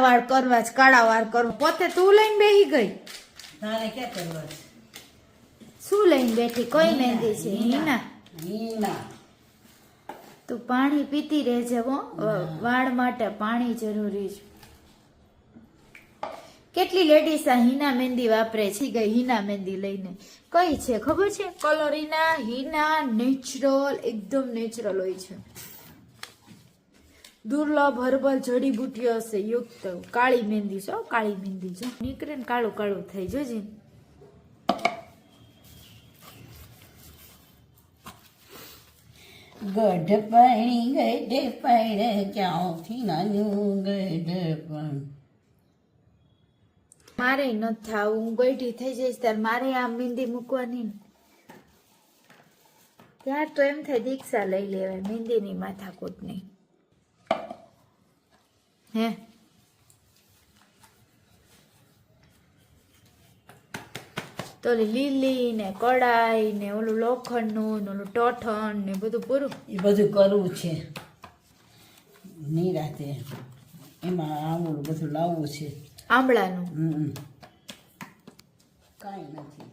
કાળા વાળ કરવા જ કાળા વાળ કરવા. પોતે તું લઈને બેહી ગઈ. તારે ક્યાં કરવા શું લઈને બેઠી? કઈ મહેંદી છે? હિના હિના તું પાણી પીતી રહેજે હો. વાળ માટે પાણી જરૂરી છે. કેટલી લેડીઝ આ હિના મહેંદી વાપરે છે? ગઈ હિના મહેંદી લઈને. કઈ છે? ખબર છે? કલોરીના હિના નેચરલ એકદમ નેચરલ હોય છે. દુર્લભ હર્બલ જડીબુટીઓ હશે યુક્ત કાળી મહેંદી છો કાળી મહેંદી છે. નીકળે ને કાળું કાળું થઈ જજે ગઢ પાણી ગઢ પાણી ક્યાંથી નાનું ગઢ પણ? મારે ન થાવું હું ગઈઠી થઈ જઈશ ત્યારે મારે આ મહેંદી મૂકવાની ત્યાર તો એમ થાય દીક્ષા લઈ લેવાય મહેંદીની માથાકૂટની હે તો લીલી ને કડાઈ ને ઓલું લોખંડનું ને ઓલું ટોઠણ ને બધું પૂરું. એ બધું કરવું છે. નિરાતે એમાં આવું બધું લાવવું છે. આંબળાનું? કાંઈ નથી.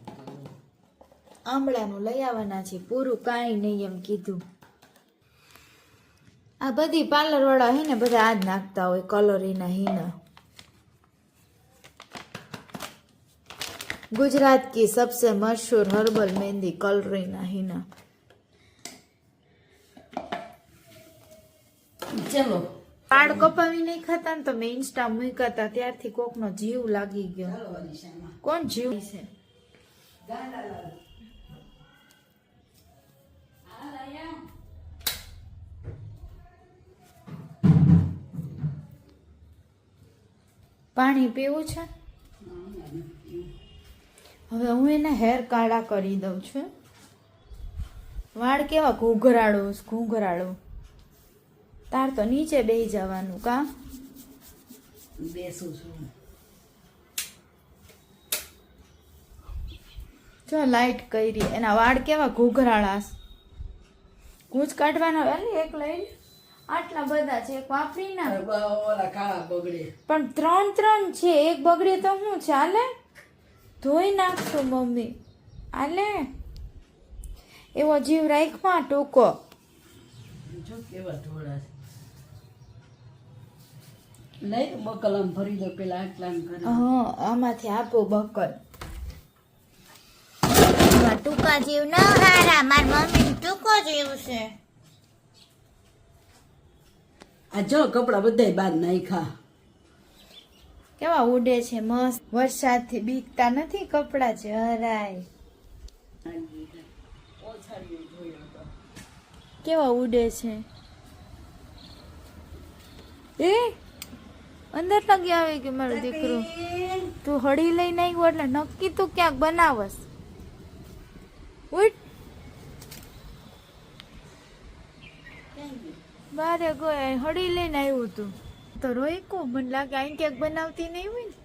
આંબળાનું લઈ આવવાના છે. પૂરું કાંઈ નહીં એમ કીધું. આ બધી પાર્લરવાળા હે ને બધા આ જ નાખતા હોય કલરીના હિના. ગુજરાત કી સબસે મશહૂર હર્બલ મહેંદી કલરીના હિના. ચલો. પાડ કપાવી નહીં ખાતા ને તમે ઇન્સ્ટા મૂક્યા ત્યારથી કોકનો જીવ લાગી ગયો. કોણ જીવ છે? ગાંડા પાણી પીવું છે? હવે હું એના હેર કાળા કરી દઉં છું. વાળ કેવા ઘૂઘરાળો ઘૂઘરાળો. તાર તો નીચે બેહી જવાનું કા? બેસું છું. જો લાઈટ કરી એના વાળ કેવા ઘૂઘરાળા. ગૂંચ કાઢવાનો એક લઈને આટલા બધા છે એક વાપરી ના. ઓલા કાળા બગડે. પણ ત્રણ ત્રણ છે એક બગડે તો હું ચાલે ધોઈ નાખશું મમ્મી. આલે એવો જીવ રાખમાં ટૂંકો. જો કેવા ધોળા છે. લઈ બકલ આમ ભરી દો પેલા આટલા કરે હા આમાંથી આપો બકલ. ટૂંકા જીવ ના હારા માર મમ્મી ટૂંકો જીવ છે. આ જો કપડા બધાય બાદ નાખ્યા. કેવા ઉડે છે, મસ્ત. વરસાદથી બીકતા નથી કપડા છે હરાય કેવા ઉડે છે. એ, અંદર લગી આવે કે મારો દીકરો. તું હળી લઈને આવ્યો એટલે નક્કી તું ક્યાંક બનાવસ ઉઠ. બારે કોઈ હળી લઈને આવ્યું તું તો રોઈ કો મને લાગે અહીં ક્યાંક બનાવતી નહીં હોય ને.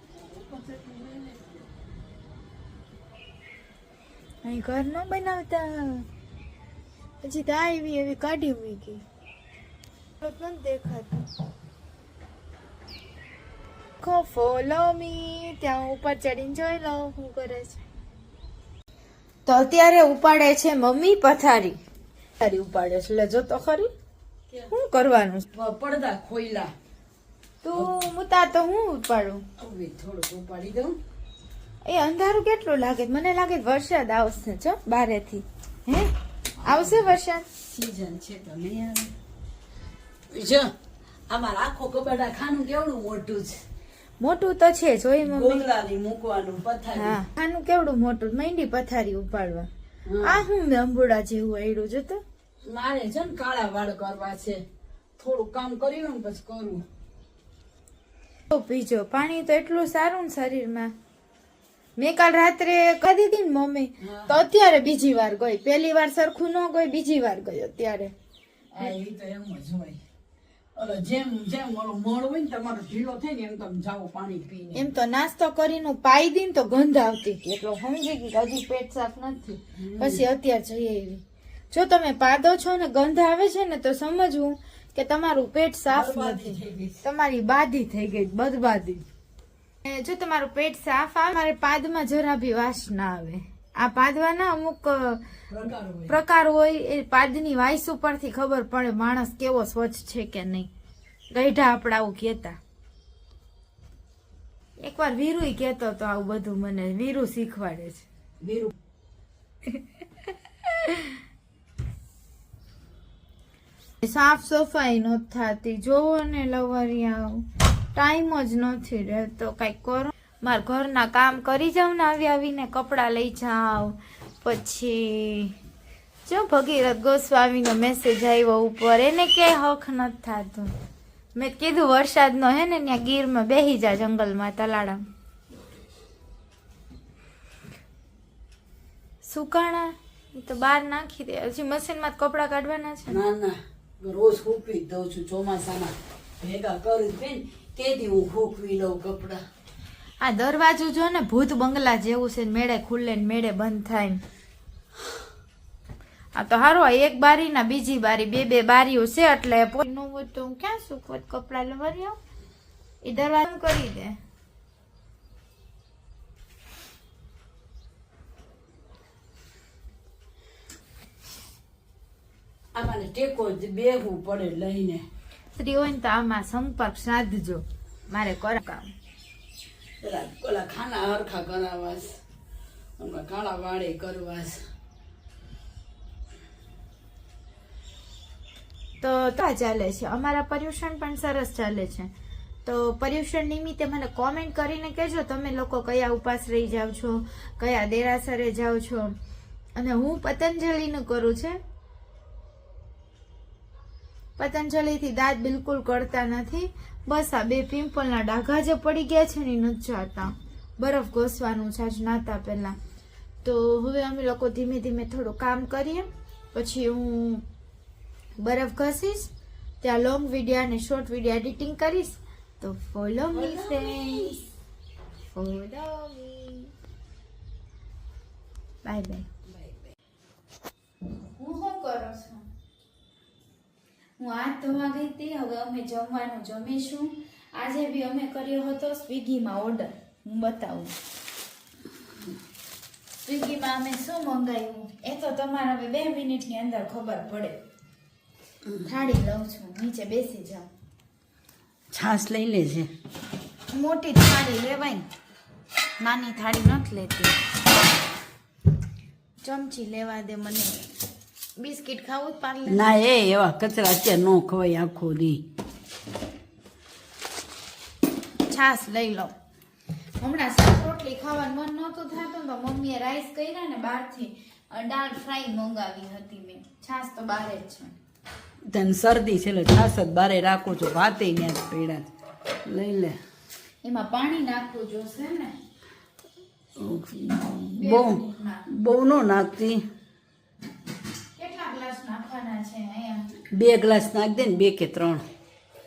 અહીં ઘર ન બનાવતા. પછી તો આવી એવી કાઢી મૂકી નથી દેખાતું. ખો ફોલો મી ત્યાં ઉપર ચડીને જોઈ લો શું કરે છે. તો અત્યારે ઉપાડે છે મમ્મી પથારી. પથારી ઉપાડે છે. એટલે જો તો ખરી. શું કરવાનું? પડદા ખોઈલા તું મુતા તો હું ઉપાડું? હવે થોડુંક ઉપાડી દઉં. એ અંધારું કેટલું લાગે? મને લાગે વરસાદ આવશે જો બારેથી. હે? આવશે વરસાદ? સીઝન છે તમે જો અમાર આખો કબાડા ખાનું કેવડું મોટું છે? મોટું તો છે જોઈ મમ્મી. ગોગલાની મૂકવાનું પથારી. હા ખાનું કેવડું મોટું? મંડી પથારી ઉપાડવા. આ હું મેં અંબુડા જેવું આયડું જો તો મારે છે ને કાળા વાળ કરવા છે. થોડું કામ કરી ને પછી કરું. પીજો. પાણી તો એટલું સારું ને શરીરમાં. મેં કાલ રાત્રે કહી દીધી ને મમ્મી તો અત્યારે બીજી વાર ગઈ. પહેલી વાર સરખું ન ગઈ બીજી વાર ગઈ અત્યારે. તો એમ જ હોય. જેમ જેમ ઓલું મોડ હોય ને તમારો ઢીલો થાય ને એમ તમે જાઓ પાણી પીને. એમ તો નાસ્તો કરીને પાઈ દી ને તો ગંધ આવતી હતી. એટલે સમજી ગઈ હજી પેટ સાફ નથી. પછી અત્યારે જઈએ એવી જો તમે પાદો છો ને ગંધ આવે છે ને તો સમજવું કે તમારું પેટ સાફ નથી. તમારી બાદી થઈ ગઈ બદબાદી. જો તમારું પેટ સાફ આવે મારે પાદમાં જરા બી વાસ ના આવે. આ પાદવાના અમુક પ્રકાર હોય. એ પાદની વાઈસ ઉપરથી ખબર પડે માણસ કેવો સ્વચ્છ છે કે નહીં. ગઈઢા આપણા આવું કહેતા. એકવાર વીરુ કહેતો તો આવું બધું મને વીરુ શીખવાડે છે. વીરુ. સાફ સફાઈ નથી થતી. જોવો ને લવરિયા ટાઈમ જ નથી રહેતો. કંઈક કરો. મારા ઘરના કામ કરી જાઉં ને આવી આવીને કપડાં લઈ જાઉં. પછી જો ભગીરથ ગોસ્વામીનો મેસેજ આવ્યો ઉપર, એને ક્યાંય હક નથી થતું. મેં કીધું વરસાદનો હે ને ત્યાં ગીરમાં બેહી જા જંગલમાં તલાડા સુકાણા? તો બહાર નાખી દે. હજી મશીનમાં કપડાં કાઢવાના છે? ના ના. રોજ હૂકવી જ દઉં છું ચોમાસામાં. ભેગા કરું બેન તેથી હું હૂકવી લઉં કપડાં. આ દરવાજો જો ને ભૂત બંગલા જેવું છે મેળે ખુલ્લે ને મેળે બંધ થાય ને. આ તો હારો એક બારી ના બીજી બારી, બે બે બારીઓ છે એટલે પો- ન હોય ક્યાં સુખવત કપડા લેવાની આવ? એ દરવાજો કરી દે. આમાં ટેકો જ બેહવું પડે લઈને. સ્ત્રી હોય ને તો આમાં સંપર્ક સાધજો. મારે કર કામ. પેલા ઓલા ખાના હરખા કરાવાસ હમણાં કાળા વાળે કરવાસ. તો તો ચાલે છે. અમારા પર્યુષણ પણ સરસ ચાલે છે. તો પર્યુષણ નિમિત્તે મને કોમેન્ટ કરીને કહેજો તમે લોકો કયા ઉપાસ રહી જાઓ છો કયા દેરાસરે જાઓ છો. અને હું પતંજલિનું કરું છે. પતંજલિથી દાંત બિલકુલ કરતા નથી. બસ આ બે પિમ્પલના ડાઘા જે પડી ગયા છે ને નથી જતા બરફ ઘસવાનું છે આજ નાતા પહેલાં. તો હવે અમે લોકો ધીમે ધીમે થોડું કામ કરીએ. પછી હું બરફ ઘસીશ ત્યાં લોંગ વીડિયો અને શોર્ટ વીડિયો એડિટિંગ કરીશ. તો follow me friends follow me bye bye હું શું કરો છો? હું હાથ ધોવા ગઈ હતી હવે અમે જમવાનું જમીશું. આજે બી અમે કર્યો હતો સ્વિગીમાં ઓર્ડર હું બતાવું. સ્વિગીમાં અમે શું મંગાવ્યું? એ તો તમારે હવે બે મિનિટની અંદર ખબર પડે. થાળી લઉં છું નીચે બેસી જાઉં છાશ લઈ લેજે. મોટી થાળી લેવાય. નાની થાળી નથી લેતી. ચમચી લેવા દે મને. બિસ્કિટ ખાવું જ પાર્લર ના એ એવા કચરા અત્યારે ન ખવાય આખો દી. છાશ લઈ લો. હમણાં શાક રોટલી ખાવાનું મન નહોતું થતું તો મમ્મીએ રાઈસ કર્યા ને બહારથી દાળ ફ્રાય મંગાવી હતી મેં. છાશ તો બહાર જ છે. તને શરદી છે એટલે છાશ જ બારે રાખું છું. ભાતે ત્યાં જ પડ્યા લઈ લે. એમાં પાણી નાખવું જોશે ને. બહુ બહુ ન નાખતી. નાખવાના છે અહીંયા બે ગ્લાસ નાખ દે ને બે કે ત્રણ.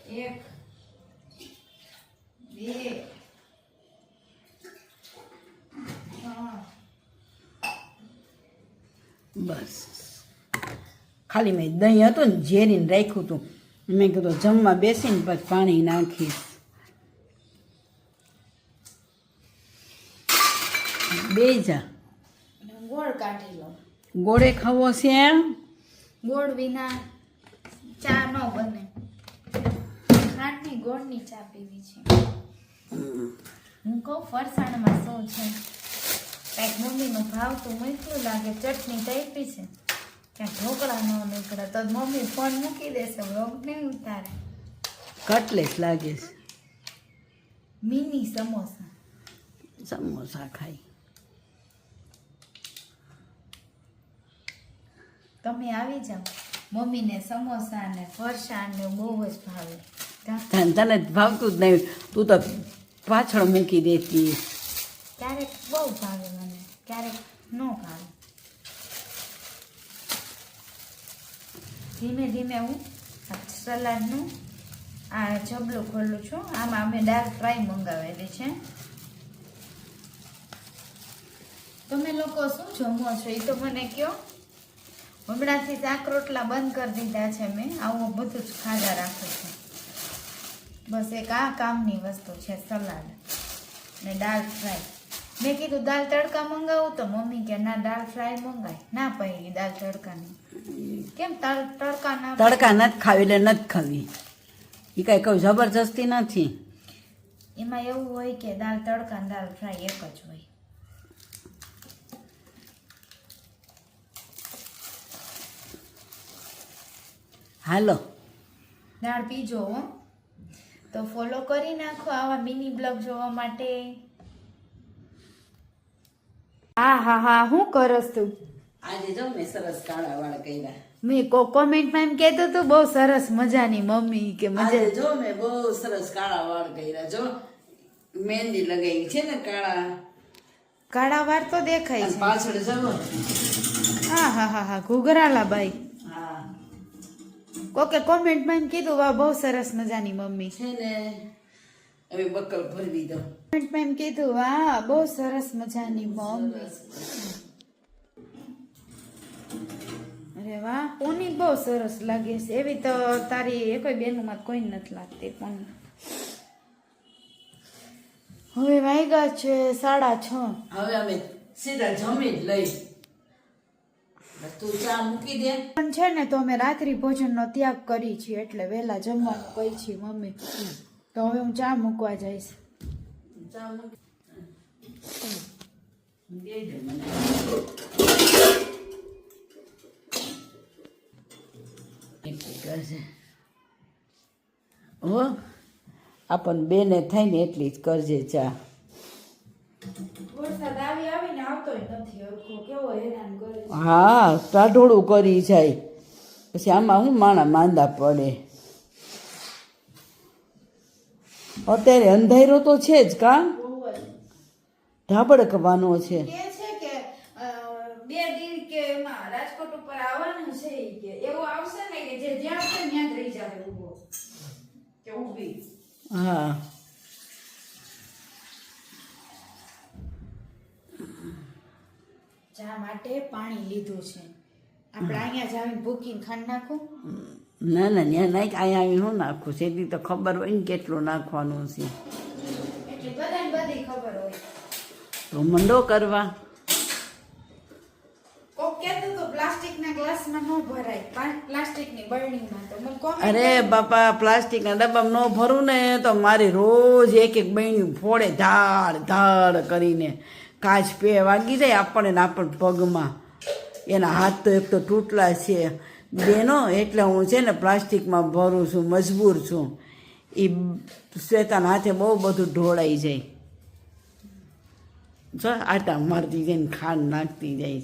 એક બે બસ. ખાલી મેં દહીં હતું ને ઝેરીને રાખ્યું હતું. મેં કીધું જમવા બેસીને પછી પાણી નાખીશ. બે જા. ગોળ કાઢી લો. ગોળે ખાવો છે એમ? ગોળ વિના ચા ન બને. ખાંડની ગોળની ચા પીવી છે. હું કહું ફરસાણમાં શું છે? કાંઈક મમ્મીનો ભાવ તો મૂક્યું લાગે ચટણી તૈપી છે. ક્યાંક ઢોકળા ન નીકળે તો મમ્મી ફોન મૂકી દેશે વ્લોગ નહીં ઉતારે. કટલેટ લાગે છે. મિની સમોસા. સમોસા ખાઈ. તમે આવી જાઓ. મમ્મીને સમોસા ને ફરસાણ ને બહુ જ ભાવે. તને ભાવતું જ નહીં. તું તો પાછળ મૂકી દેતી. ક્યારેક બહુ ભાવે મને ક્યારેક ન ભાવે. ધીમે ધીમે હું સલાડનું આ જબલું ખોલું છું. આમાં અમે ડાર્ક ફ્રાય મંગાવેલી છે. તમે લોકો શું જમો છો? એ તો મને કહો હમણાંથી શાક રોટલા બંધ કરી દીધા છે મેં આવું બધું જ ખાધા રાખું છું. બસ એક આ કામની વસ્તુ છે સલાડ ને દાળ ફ્રાય. મેં કીધું દાળ તડકા મંગાવું? તો મમ્મી કે ના દાળ ફ્રાય મંગાય. ના પડી દાળ તડકાની. કેમ તડકા ના તડકા નથી ખાવી એટલે નથી ખાવી. એ કાંઈ કહું જબરજસ્તી નથી. એમાં એવું હોય કે દાળ તડકા દાળ ફ્રાય એક જ હોય. હાલો. દાળ પીજો હો. તો ફોલો કરી નાખો આવા મિની બ્લોગ જોવા માટે. હા હા હા હું કરસ તું? આજે જો મેં સરસ કાળા વાળ કર્યા. મેં કો કોમેન્ટમાં એમ કહેતો તું બહુ સરસ મજાની મમ્મી કે આજે મજા જો મેં બહુ સરસ કાળા વાળ કર્યા જો. મહેંદી લગાવી છે ને કાળા. કાળા વાર તો દેખાય છે. પાછળ જવો હા હા હા હા ઘૂઘરાલા બાઈ. હા કોકે કોમેન્ટમાં એમ કીધું વાહ બહુ સરસ મજાની મમ્મી. છે ને હવે બકલ ભરવી દો કોમેન્ટમાં એમ કીધું વાહ બહુ સરસ મજાની મમ્મી. અરે વાહ પોની બહુ સરસ લાગે છે. એવી તો તારી એકોય બેનુમાં કોઈ નથી લાગતી પણ. હવે વાગ્યા છે સાડા છ. હવે અમે સીધા જમી જ લઈ. તું ચા મૂકી દે. પણ છે ને તો અમે રાત્રિ ભોજનનો ત્યાગ કરી છીએ એટલે વહેલા જમવાનું કહી છીએ મમ્મી. તો હવે હું ચા મૂકવા જઈશ. ચા મૂકી હો આપણ બેને થઈને એટલી જ કરજે ચા. હા ટાઢોળું કરી જાય પછી આમાં હું માણા માંદા પડે? અત્યારે અંધારો તો છે જ કા. ધાબડકવાનો છે. છે કે અ, બે દિન કે એમાં રાજકોટ ઉપર આવવાનું છે કે એવું આવશે ને કે જે જ્યાં છે ત્યાં જ રહી જાય કે ઊભી. હા. ચા માટે પાણી લીધું છે. આપણે અહીંયા જ ભૂકીને ખાંડ નાખું? ના ના ત્યાં નાખ અહીંયા આવીને હું નાખું? છે એટલી તો ખબર હોય ને કેટલું નાખવાનું છે. એટલે બધાને બધી ખબર હોય. તો મંડો કરવા. અરે બાપા પ્લાસ્ટિકના ડબ્બામાં ન ભરું ને તો મારી રોજ એક એક બહેણી ફોડે ધાડ ધાડ કરીને. કાચ પે વાગી જાય આપણને ને આપણને પગમાં. એના હાથ તો એક તો તૂટલા છે. બેનો એટલે હું છે ને પ્લાસ્ટિકમાં ભરું છું, મજબૂર છું. એ શ્વેતાના હાથે બહુ બધું ઢોળાઈ જાય. જો, આટા મારતી જાય ને ખાંડ નાખતી જાય.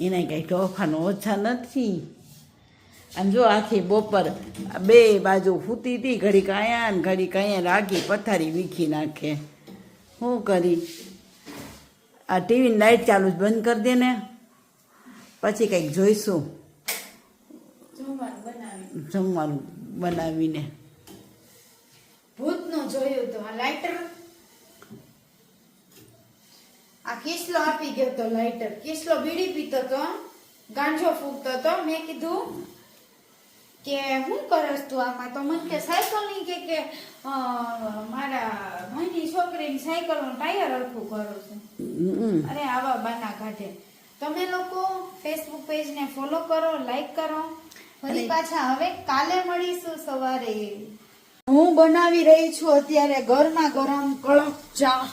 એને કંઈ તોફાન ઓછા નથી. અને જો આખી બપોર બે બાજુ ફૂતી હતી, ઘડીક આયા ને ઘડીક અહીંયા રાખી પથારી વીખી નાખે. શું કરી? આ ટીવીની લાઈટ ચાલુ જ બંધ કરી દે ને. પછી કંઈક જોઈશું. જમવાનું બનાવીને. ભૂતનું જોયું તો આ લાઇટર આ કિસલો આપી ગયો તો લાઇટર કિસલો બીડી પીતો તો, ગાંજો ફૂંકતો તો, મેં કીધું કે હું કરસ તું આમાં? તો મને કે સાયકલની કે કે મારા ભાઈની છોકરીની સાયકલનું ટાયર હરખું કરું છું. અરે આવા બાના કાઢે. તમે લોકો ફેસબુક પેજને ફોલો કરો લાઈક કરો. ફરી પાછા હવે કાલે મળીશું સવારે. હું બનાવી રહી છું અત્યારે ગરમા ગરમ કડક ચા.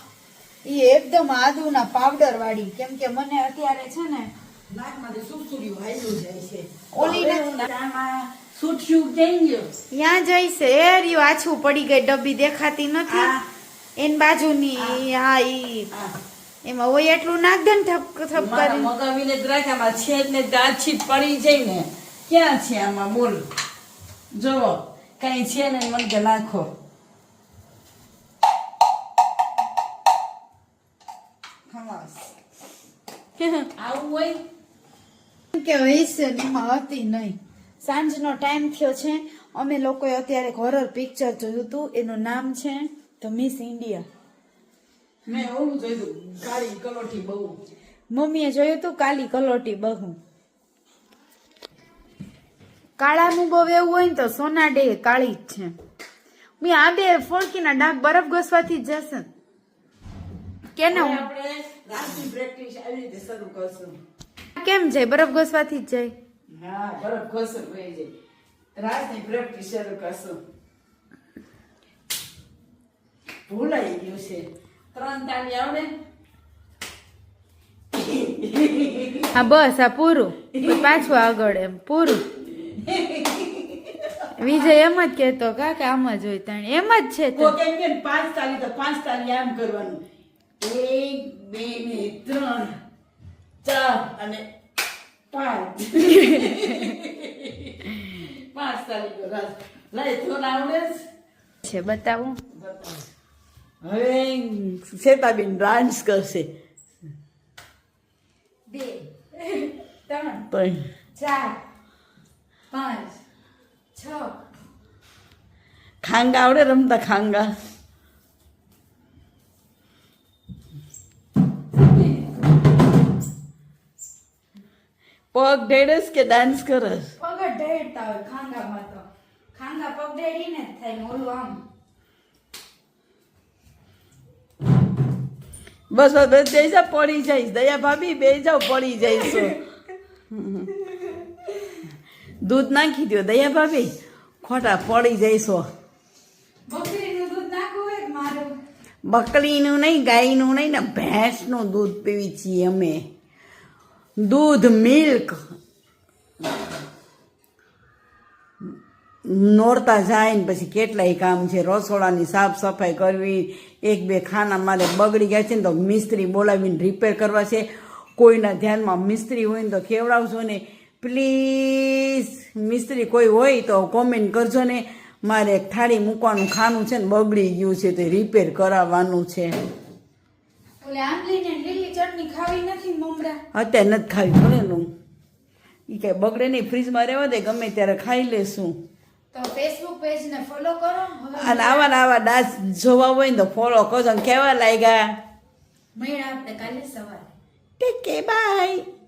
એ એકદમ આદુના પાવડર વાળી. કેમ કે મને અત્યારે છે ને નાકમાંથી સુરસુર્યું હાલ્યું જાય છે. ઓલી ને- આમાં થઈ ગયું ત્યાં જઈશે. એ રહ્યું આછું પડી ગઈ ડબ્બી દેખાતી નથી. એન બાજુની હા. ઈ. એમાં હોય એટલું નાખ દે ને થપ થપ મારા કરી મગાવીને જ છે ને દાછી પડી જાય ને ક્યાં છે આમાં? બોલ. જો કઈ છે ને મને કે નાખો. આવું હોય? કે છે ને એમાં હતી નહીં. સાંજનો ટાઈમ થયો છે. અમે લોકોએ અત્યારે હોરર પિક્ચર જોયું હતું. એનું નામ છે ધ મિસ ઇન્ડિયા મેં એવું જોયું કાળી કલોટી બહુ. મમ્મીએ જોયું હતું કાલી કલોટી બહુ. કાળાનું બહુ એવું હોય ને તો સોના ડે કાળી જ છે. મેં આ બે ફોડકીના ડાક બરફ ઘસવાથી જ જશે. કે ને આપણે પ્રેક્ટિસ આવી રીતે શરૂ કરશું. કેમ જાય? બરફ ઘસવાથી જ જાય. હા બરફ ઘસર થઈ જાય. રાતની પ્રેક્ટિસ શરૂ કરશું. ભૂલાઈ ગયું છે. ત્રણ તાળી આવડે. હા બસ આ પૂરું. પાછું આગળ એમ પૂરું. વિજય એમ જ કેતો કાકા આમ જ હોય ત્યાં એમ જ છે તો. કેમ કે પાંચ તાલી તો પાંચ તાળી આમ કરવાનું. એક બે ને ત્રણ ચાર અને પાંચ પાંચ તો રાત લઈ થોડા આવડે? છે બતાવું હવે શ્વેતાબેન ડાન્સ કરશે બે ત્રણ પણ ચાર પાંચ છ ખાંગા આવડે રમતા ખાંગા પગ ઢેડસ કે ડાન્સ કરસ? પગ ઢેડતા હોય ખાંગામાં તો. ખાંગા પગ ઢેડીને જ થાય ઓલું આમ. બસ બસ બે જાવ પડી જઈશ. દયા ભાભી બે જાવ પડી જઈશું. દૂધ નાખી દો દયા ભાભી. ખોટા પડી જઈશો. બકરીનું નહીં ગાયનું નહીં ને ભેંસનું દૂધ પીવી છીએ અમે. દૂધ, મિલ્ક. નોરતા જાય ને પછી કેટલાય કામ છે. રસોડાની સાફ સફાઈ કરવી, એક બે ખાના મારે બગડી ગયા છે ને તો મિસ્ત્રી બોલાવીને રિપેર કરવા છે. કોઈના ધ્યાનમાં મિસ્ત્રી હોય ને તો કેવડાવશો ને? પ્લીઝ મિસ્ત્રી કોઈ હોય તો કોમેન્ટ કરજો ને. મારે થાળી મૂકવાનું, ખાનું છે ને બગડી ગયું છે તે રિપેર કરાવવાનું છે. ઓલે આંબલી લીલી ચટણી ખાવી નથી મમરા. અત્યારે નથી ખાવી ભલે નું. એ કઈ બગડે નહીં ફ્રીજમાં રહેવા દે ગમે ત્યારે ખાઈ લેશું. તો ફેસબુક પેજ ફોલો કરો. અને આવા આવા ડાન્સ જોવા હોય ને તો ફોલો કરજો. કેવા લાગ્યા? મળ્યા આપણે કાલે સવારે. ટેક કે બાય